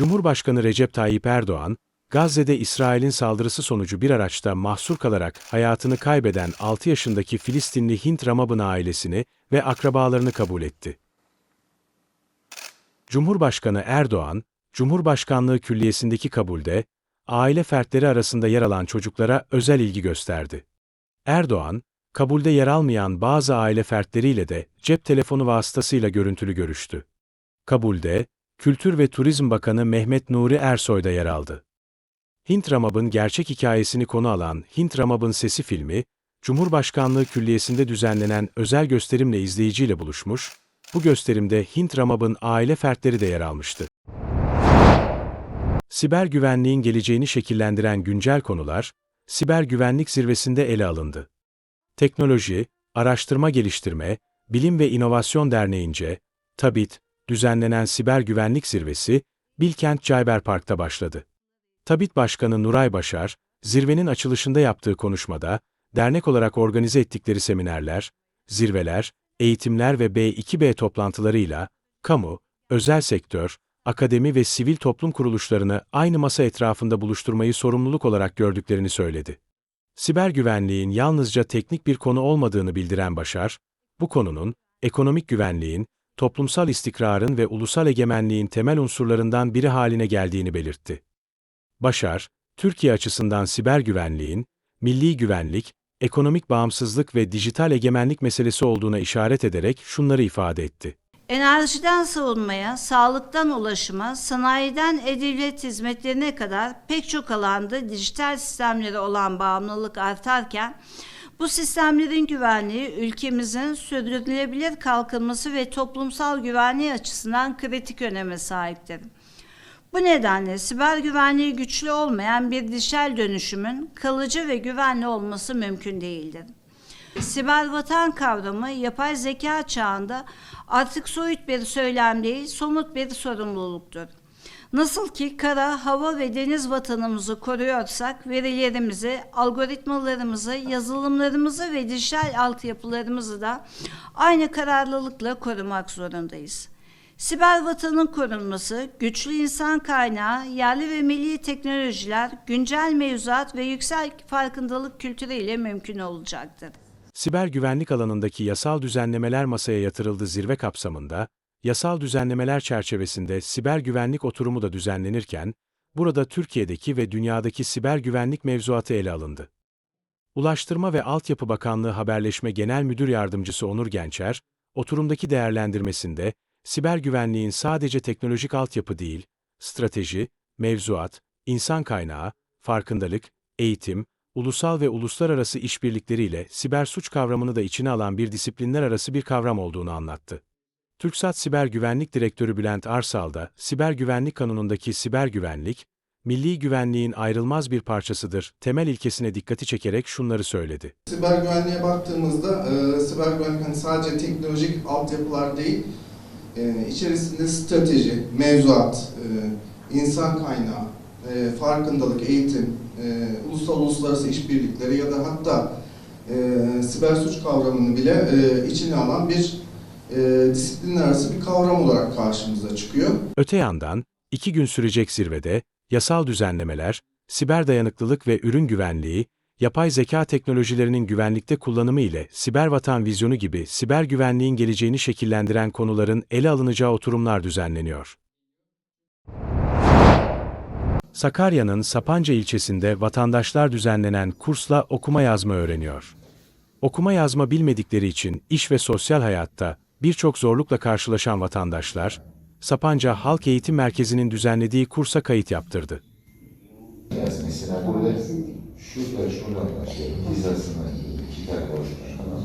Cumhurbaşkanı Recep Tayyip Erdoğan, Gazze'de İsrail'in saldırısı sonucu bir araçta mahsur kalarak hayatını kaybeden 6 yaşındaki Filistinli Hint Ramab'ın ailesini ve akrabalarını kabul etti. Cumhurbaşkanı Erdoğan, Cumhurbaşkanlığı Külliyesi'ndeki kabulde, aile fertleri arasında yer alan çocuklara özel ilgi gösterdi. Erdoğan, kabulde yer almayan bazı aile fertleriyle de cep telefonu vasıtasıyla görüntülü görüştü. Kabulde, Kültür ve Turizm Bakanı Mehmet Nuri Ersoy da yer aldı. Hint Ramab'ın gerçek hikayesini konu alan Hint Ramab'ın Sesi filmi, Cumhurbaşkanlığı Külliyesi'nde düzenlenen özel gösterimle izleyiciyle buluşmuş, bu gösterimde Hint Ramab'ın aile fertleri de yer almıştı. Siber güvenliğin geleceğini şekillendiren güncel konular, siber güvenlik zirvesinde ele alındı. Teknoloji, Araştırma Geliştirme, Bilim ve İnovasyon Derneği'nce, TABİT, düzenlenen siber güvenlik zirvesi, Bilkent Cayber Park'ta başladı. TABİT Başkanı Nuray Başar, zirvenin açılışında yaptığı konuşmada, dernek olarak organize ettikleri seminerler, zirveler, eğitimler ve B2B toplantılarıyla, kamu, özel sektör, akademi ve sivil toplum kuruluşlarını aynı masa etrafında buluşturmayı sorumluluk olarak gördüklerini söyledi. Siber güvenliğin yalnızca teknik bir konu olmadığını bildiren Başar, bu konunun, ekonomik güvenliğin, toplumsal istikrarın ve ulusal egemenliğin temel unsurlarından biri haline geldiğini belirtti. Başar, Türkiye açısından siber güvenliğin, milli güvenlik, ekonomik bağımsızlık ve dijital egemenlik meselesi olduğuna işaret ederek şunları ifade etti. Enerjiden savunmaya, sağlıktan ulaşıma, sanayiden e-devlet hizmetlerine kadar pek çok alanda dijital sistemlere olan bağımlılık artarken, bu sistemlerin güvenliği ülkemizin sürdürülebilir kalkınması ve toplumsal güvenliği açısından kritik öneme sahiptir. Bu nedenle siber güvenliği güçlü olmayan bir dijital dönüşümün kalıcı ve güvenli olması mümkün değildir. Siber vatan kavramı yapay zeka çağında artık soyut bir söylem değil, somut bir sorumluluktur. Nasıl ki kara, hava ve deniz vatanımızı koruyorsak verilerimizi, algoritmalarımızı, yazılımlarımızı ve dijital altyapılarımızı da aynı kararlılıkla korumak zorundayız. Siber vatanın korunması, güçlü insan kaynağı, yerli ve milli teknolojiler, güncel mevzuat ve yüksek farkındalık kültürüyle mümkün olacaktır. Siber güvenlik alanındaki yasal düzenlemeler masaya yatırıldı zirve kapsamında, yasal düzenlemeler çerçevesinde siber güvenlik oturumu da düzenlenirken, burada Türkiye'deki ve dünyadaki siber güvenlik mevzuatı ele alındı. Ulaştırma ve Altyapı Bakanlığı Haberleşme Genel Müdür Yardımcısı Onur Gençer, oturumdaki değerlendirmesinde, siber güvenliğin sadece teknolojik altyapı değil, strateji, mevzuat, insan kaynağı, farkındalık, eğitim, ulusal ve uluslararası işbirlikleriyle siber suç kavramını da içine alan bir disiplinler arası bir kavram olduğunu anlattı. TürkSat Siber Güvenlik Direktörü Bülent Arsal da, Siber Güvenlik Kanunu'ndaki siber güvenlik, milli güvenliğin ayrılmaz bir parçasıdır, temel ilkesine dikkati çekerek şunları söyledi. Siber güvenliğe baktığımızda e, siber güvenlik hani sadece teknolojik altyapılar değil, e, içerisinde strateji, mevzuat, e, insan kaynağı, e, farkındalık, eğitim, e, ulusal uluslararası işbirlikleri ya da hatta e, siber suç kavramını bile e, içine alan bir e, disiplinler arası bir kavram olarak karşımıza çıkıyor. Öte yandan, iki gün sürecek zirvede, yasal düzenlemeler, siber dayanıklılık ve ürün güvenliği, yapay zeka teknolojilerinin güvenlikte kullanımı ile siber vatan vizyonu gibi siber güvenliğin geleceğini şekillendiren konuların ele alınacağı oturumlar düzenleniyor. Sakarya'nın Sapanca ilçesinde vatandaşlar düzenlenen kursla okuma yazma öğreniyor. Okuma yazma bilmedikleri için iş ve sosyal hayatta birçok zorlukla karşılaşan vatandaşlar, Sapanca Halk Eğitim Merkezi'nin düzenlediği kursa kayıt yaptırdı. Mesela burada şurada şuradan başlayalım. Hizasına iki tane boşluk falan.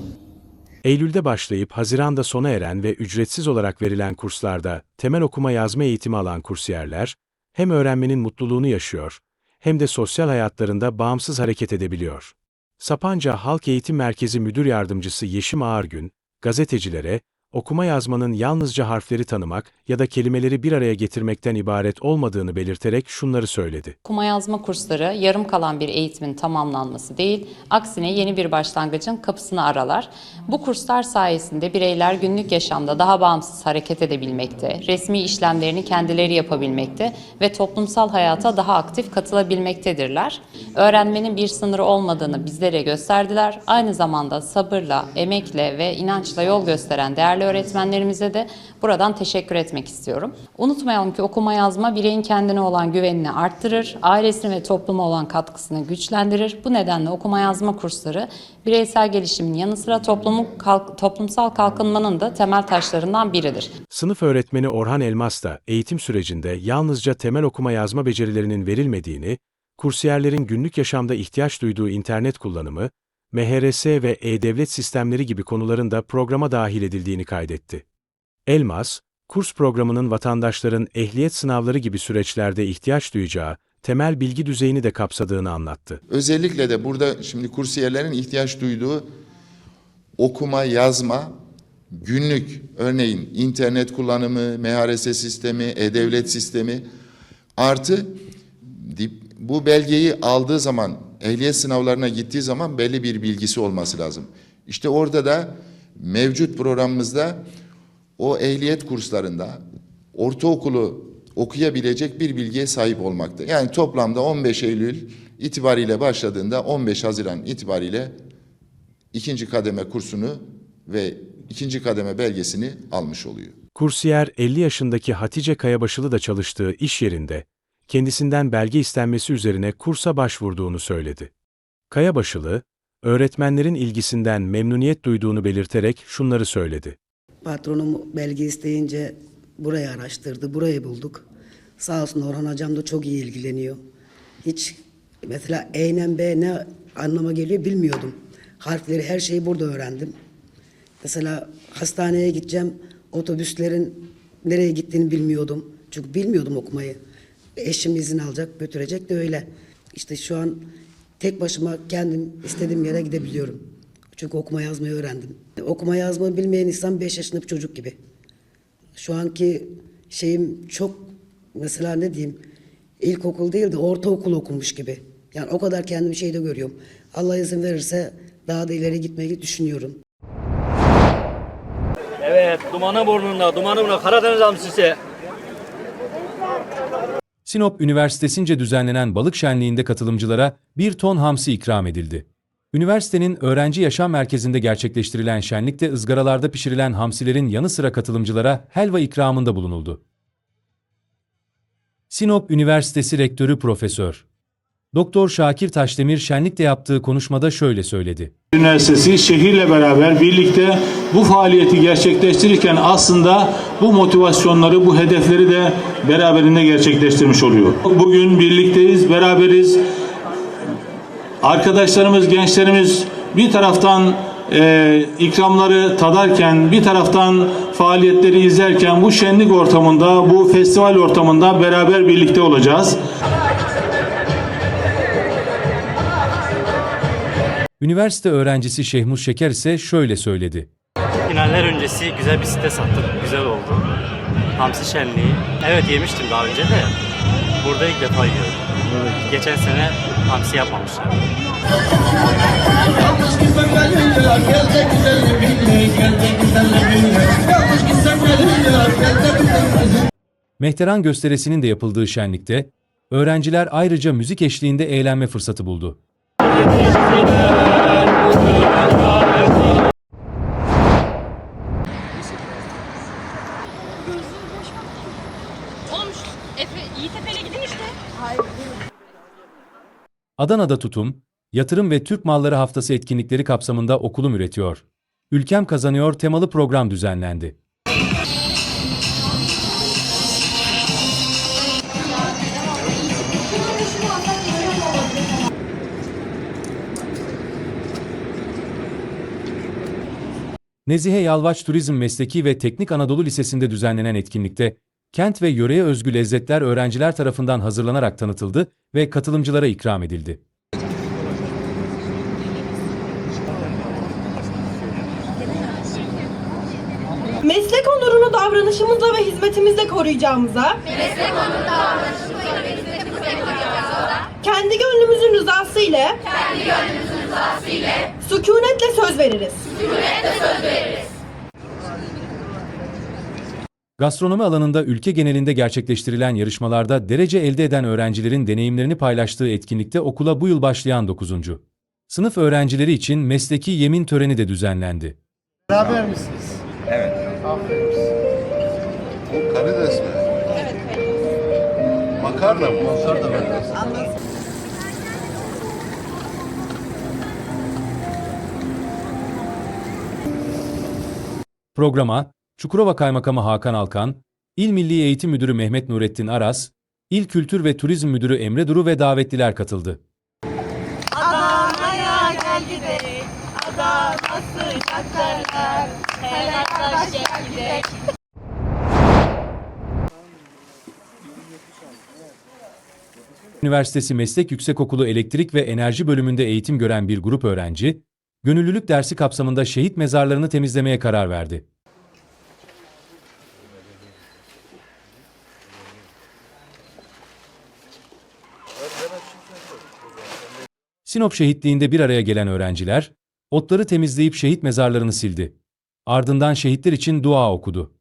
Eylül'de başlayıp Haziran'da sona eren ve ücretsiz olarak verilen kurslarda temel okuma yazma eğitimi alan kursiyerler, hem öğrenmenin mutluluğunu yaşıyor, hem de sosyal hayatlarında bağımsız hareket edebiliyor. Sapanca Halk Eğitim Merkezi Müdür Yardımcısı Yeşim Ağargün, gazetecilere, okuma yazmanın yalnızca harfleri tanımak ya da kelimeleri bir araya getirmekten ibaret olmadığını belirterek şunları söyledi. Okuma yazma kursları yarım kalan bir eğitimin tamamlanması değil, aksine yeni bir başlangıcın kapısını aralar. Bu kurslar sayesinde bireyler günlük yaşamda daha bağımsız hareket edebilmekte, resmi işlemlerini kendileri yapabilmekte ve toplumsal hayata daha aktif katılabilmektedirler. Öğrenmenin bir sınırı olmadığını bizlere gösterdiler. Aynı zamanda sabırla, emekle ve inançla yol gösteren değerli öğretmenlerimize de buradan teşekkür etmek istiyorum. Unutmayalım ki okuma yazma bireyin kendine olan güvenini arttırır, ailesine ve topluma olan katkısını güçlendirir. Bu nedenle okuma yazma kursları bireysel gelişimin yanı sıra toplumun kalk- toplumsal kalkınmanın da temel taşlarından biridir. Sınıf öğretmeni Orhan Elmas da eğitim sürecinde yalnızca temel okuma yazma becerilerinin verilmediğini, kursiyerlerin günlük yaşamda ihtiyaç duyduğu internet kullanımı, MHRS ve e-devlet sistemleri gibi konuların da programa dahil edildiğini kaydetti. Elmas, kurs programının vatandaşların ehliyet sınavları gibi süreçlerde ihtiyaç duyacağı temel bilgi düzeyini de kapsadığını anlattı. Özellikle de burada şimdi kursiyerlerin ihtiyaç duyduğu okuma, yazma, günlük örneğin internet kullanımı, MHRS sistemi, e-devlet sistemi artı bu belgeyi aldığı zaman ehliyet sınavlarına gittiği zaman belli bir bilgisi olması lazım. İşte orada da mevcut programımızda o ehliyet kurslarında ortaokulu okuyabilecek bir bilgiye sahip olmakta. Yani toplamda 15 Eylül itibariyle başladığında 15 Haziran itibariyle ikinci kademe kursunu ve ikinci kademe belgesini almış oluyor. Kursiyer 50 yaşındaki Hatice Kayabaşılı da çalıştığı iş yerinde kendisinden belge istenmesi üzerine kursa başvurduğunu söyledi. Kayabaşılı, öğretmenlerin ilgisinden memnuniyet duyduğunu belirterek şunları söyledi. Patronum belge isteyince burayı araştırdı, burayı bulduk. Sağ olsun Orhan Hocam da çok iyi ilgileniyor. Hiç mesela E ile B ne anlama geliyor bilmiyordum. Harfleri, her şeyi burada öğrendim. Mesela hastaneye gideceğim, otobüslerin nereye gittiğini bilmiyordum. Çünkü bilmiyordum okumayı. Eşim izin alacak, götürecek de öyle. İşte şu an tek başıma kendim istediğim yere gidebiliyorum. Çünkü okuma yazmayı öğrendim. Okuma yazmayı bilmeyen insan 5 yaşında bir çocuk gibi. Şu anki şeyim çok mesela ne diyeyim ilkokul değil de ortaokul okumuş gibi. Yani o kadar kendimi şeyde görüyorum. Allah izin verirse daha da ileri gitmeyi düşünüyorum. Evet, dumanı burnunda, dumanı burnunda. Karadeniz hamsisi. Sinop Üniversitesi'nce düzenlenen balık şenliğinde katılımcılara bir ton hamsi ikram edildi. Üniversitenin öğrenci yaşam merkezinde gerçekleştirilen şenlikte ızgaralarda pişirilen hamsilerin yanı sıra katılımcılara helva ikramında bulunuldu. Sinop Üniversitesi Rektörü Profesör Doktor Şakir Taşdemir şenlikte yaptığı konuşmada şöyle söyledi. Üniversitesi şehirle beraber birlikte bu faaliyeti gerçekleştirirken aslında bu motivasyonları, bu hedefleri de beraberinde gerçekleştirmiş oluyor. Bugün birlikteyiz, beraberiz. Arkadaşlarımız, gençlerimiz bir taraftan e, ikramları tadarken, bir taraftan faaliyetleri izlerken bu şenlik ortamında, bu festival ortamında beraber birlikte olacağız. Üniversite öğrencisi Şehmus Şeker ise şöyle söyledi. Finaller öncesi güzel bir site sattık. Güzel oldu. Hamsi şenliği. Evet yemiştim daha önce de. Burada ilk defa yiyorum. Geçen sene hamsi yapmamışlar. Mehteran gösterisinin de yapıldığı şenlikte, öğrenciler ayrıca müzik eşliğinde eğlenme fırsatı buldu. Adana'da tutum, yatırım ve Türk malları haftası etkinlikleri kapsamında okulum üretiyor. Ülkem kazanıyor temalı program düzenlendi. Nezihe Yalvaç Turizm Mesleki ve Teknik Anadolu Lisesi'nde düzenlenen etkinlikte, kent ve yöreye özgü lezzetler öğrenciler tarafından hazırlanarak tanıtıldı ve katılımcılara ikram edildi. davranışımızla ve hizmetimizle koruyacağımıza, kendi gönlümüzün rızası ile, sükunetle söz veririz. Gastronomi alanında ülke genelinde gerçekleştirilen yarışmalarda derece elde eden öğrencilerin deneyimlerini paylaştığı etkinlikte okula bu yıl başlayan 9. Sınıf öğrencileri için mesleki yemin töreni de düzenlendi. Beraber misiniz? Evet. Aferin. Bu karides mi? Evet. Makarna mı? Makarna mı? Programa Çukurova Kaymakamı Hakan Alkan, İl Milli Eğitim Müdürü Mehmet Nurettin Aras, İl Kültür ve Turizm Müdürü Emre Duru ve davetliler katıldı. Üniversitesi Meslek Yüksekokulu Elektrik ve Enerji bölümünde eğitim gören bir grup öğrenci, gönüllülük dersi kapsamında şehit mezarlarını temizlemeye karar verdi. Sinop şehitliğinde bir araya gelen öğrenciler, otları temizleyip şehit mezarlarını sildi. Ardından şehitler için dua okudu.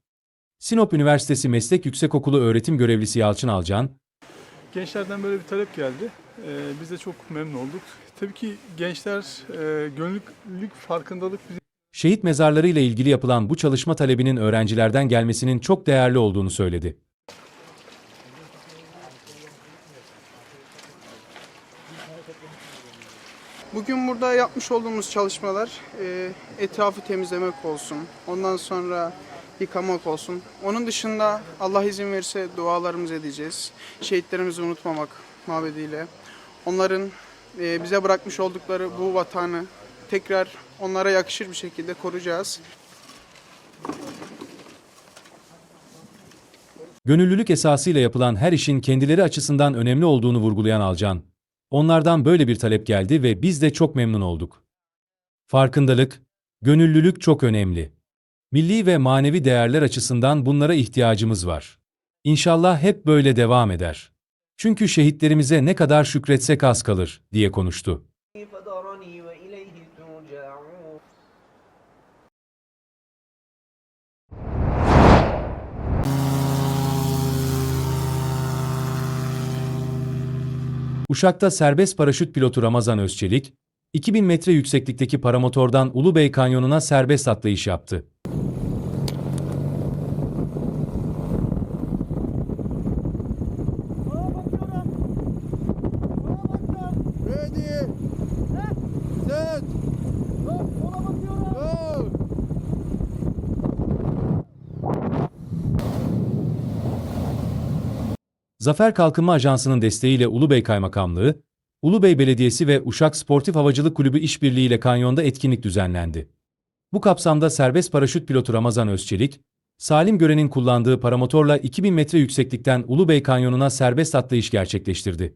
Sinop Üniversitesi Meslek Yüksekokulu öğretim görevlisi Yalçın Alcan, Gençlerden böyle bir talep geldi. Ee, biz de çok memnun olduk. Tabii ki gençler e, gönüllülük, farkındalık bizi şehit mezarları ile ilgili yapılan bu çalışma talebinin öğrencilerden gelmesinin çok değerli olduğunu söyledi. Bugün burada yapmış olduğumuz çalışmalar e, etrafı temizlemek olsun, ondan sonra yıkamak olsun. Onun dışında Allah izin verirse dualarımızı edeceğiz. Şehitlerimizi unutmamak mabediyle. Onların bize bırakmış oldukları bu vatanı tekrar onlara yakışır bir şekilde koruyacağız. Gönüllülük esasıyla yapılan her işin kendileri açısından önemli olduğunu vurgulayan Alcan, onlardan böyle bir talep geldi ve biz de çok memnun olduk. Farkındalık, gönüllülük çok önemli. Milli ve manevi değerler açısından bunlara ihtiyacımız var. İnşallah hep böyle devam eder. Çünkü şehitlerimize ne kadar şükretsek az kalır, diye konuştu. Uşak'ta serbest paraşüt pilotu Ramazan Özçelik, 2000 metre yükseklikteki paramotordan Ulubey Kanyonu'na serbest atlayış yaptı. Zafer Kalkınma Ajansı'nın desteğiyle Ulubey Kaymakamlığı, Ulubey Belediyesi ve Uşak Sportif Havacılık Kulübü işbirliğiyle kanyonda etkinlik düzenlendi. Bu kapsamda serbest paraşüt pilotu Ramazan Özçelik, Salim Gören'in kullandığı paramotorla 2000 metre yükseklikten Ulubey Kanyonu'na serbest atlayış gerçekleştirdi.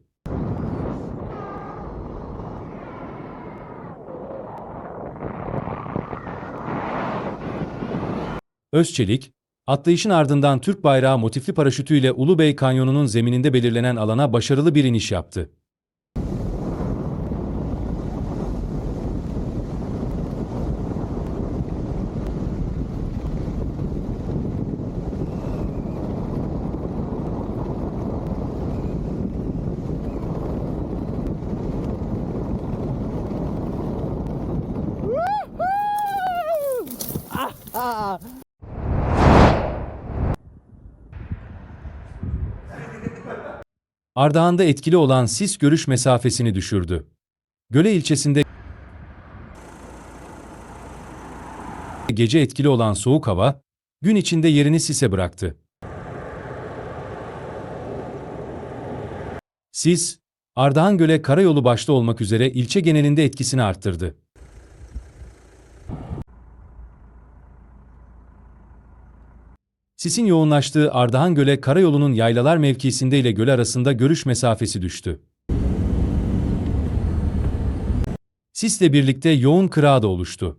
Özçelik, atlayışın ardından Türk bayrağı motifli paraşütüyle Ulubey Kanyonu'nun zemininde belirlenen alana başarılı bir iniş yaptı. Ardahan'da etkili olan sis görüş mesafesini düşürdü. Göle ilçesinde gece etkili olan soğuk hava, gün içinde yerini sise bıraktı. Sis, Ardahan Göle Karayolu başta olmak üzere ilçe genelinde etkisini arttırdı. Sisin yoğunlaştığı Ardahan Göl'e karayolunun yaylalar mevkisinde ile göl arasında görüş mesafesi düştü. Sisle birlikte yoğun kıra da oluştu.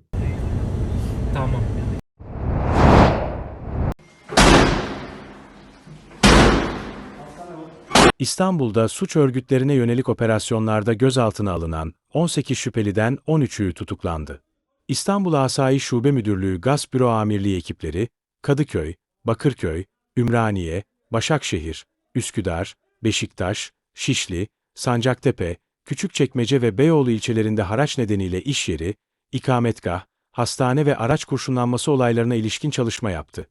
Tamam. İstanbul'da suç örgütlerine yönelik operasyonlarda gözaltına alınan 18 şüpheliden 13'ü tutuklandı. İstanbul Asayi Şube Müdürlüğü Gaz Büro Amirliği ekipleri, Kadıköy, Bakırköy, Ümraniye, Başakşehir, Üsküdar, Beşiktaş, Şişli, Sancaktepe, Küçükçekmece ve Beyoğlu ilçelerinde haraç nedeniyle iş yeri, ikametgah, hastane ve araç kurşunlanması olaylarına ilişkin çalışma yaptı.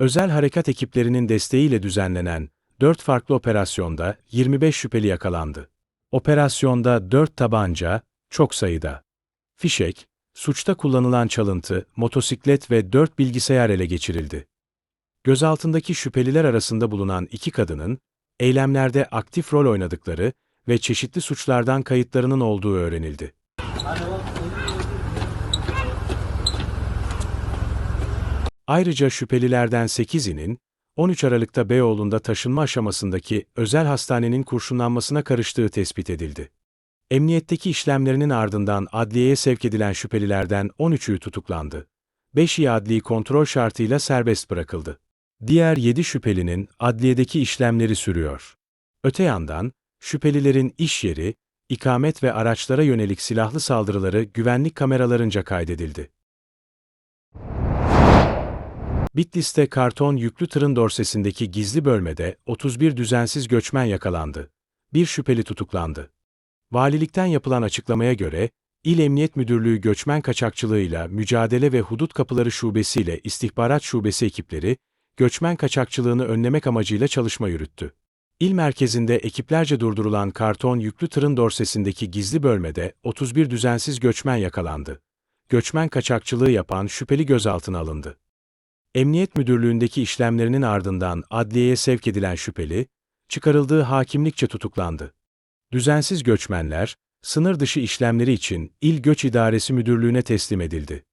Özel harekat ekiplerinin desteğiyle düzenlenen 4 farklı operasyonda 25 şüpheli yakalandı. Operasyonda 4 tabanca, çok sayıda fişek, suçta kullanılan çalıntı, motosiklet ve 4 bilgisayar ele geçirildi. Gözaltındaki şüpheliler arasında bulunan iki kadının, eylemlerde aktif rol oynadıkları ve çeşitli suçlardan kayıtlarının olduğu öğrenildi. Ayrıca şüphelilerden 8'inin, 13 Aralık'ta Beyoğlu'nda taşınma aşamasındaki özel hastanenin kurşunlanmasına karıştığı tespit edildi. Emniyetteki işlemlerinin ardından adliyeye sevk edilen şüphelilerden 13'ü tutuklandı. 5'i adli kontrol şartıyla serbest bırakıldı. Diğer 7 şüphelinin adliyedeki işlemleri sürüyor. Öte yandan, şüphelilerin iş yeri, ikamet ve araçlara yönelik silahlı saldırıları güvenlik kameralarınca kaydedildi. Bitlis'te karton yüklü tırın dorsesindeki gizli bölmede 31 düzensiz göçmen yakalandı. Bir şüpheli tutuklandı. Valilikten yapılan açıklamaya göre, İl Emniyet Müdürlüğü Göçmen Kaçakçılığıyla Mücadele ve Hudut Kapıları Şubesi ile İstihbarat Şubesi ekipleri, göçmen kaçakçılığını önlemek amacıyla çalışma yürüttü. İl merkezinde ekiplerce durdurulan karton yüklü tırın dorsesindeki gizli bölmede 31 düzensiz göçmen yakalandı. Göçmen kaçakçılığı yapan şüpheli gözaltına alındı. Emniyet Müdürlüğü'ndeki işlemlerinin ardından adliyeye sevk edilen şüpheli, çıkarıldığı hakimlikçe tutuklandı. Düzensiz göçmenler, sınır dışı işlemleri için İl Göç İdaresi Müdürlüğü'ne teslim edildi.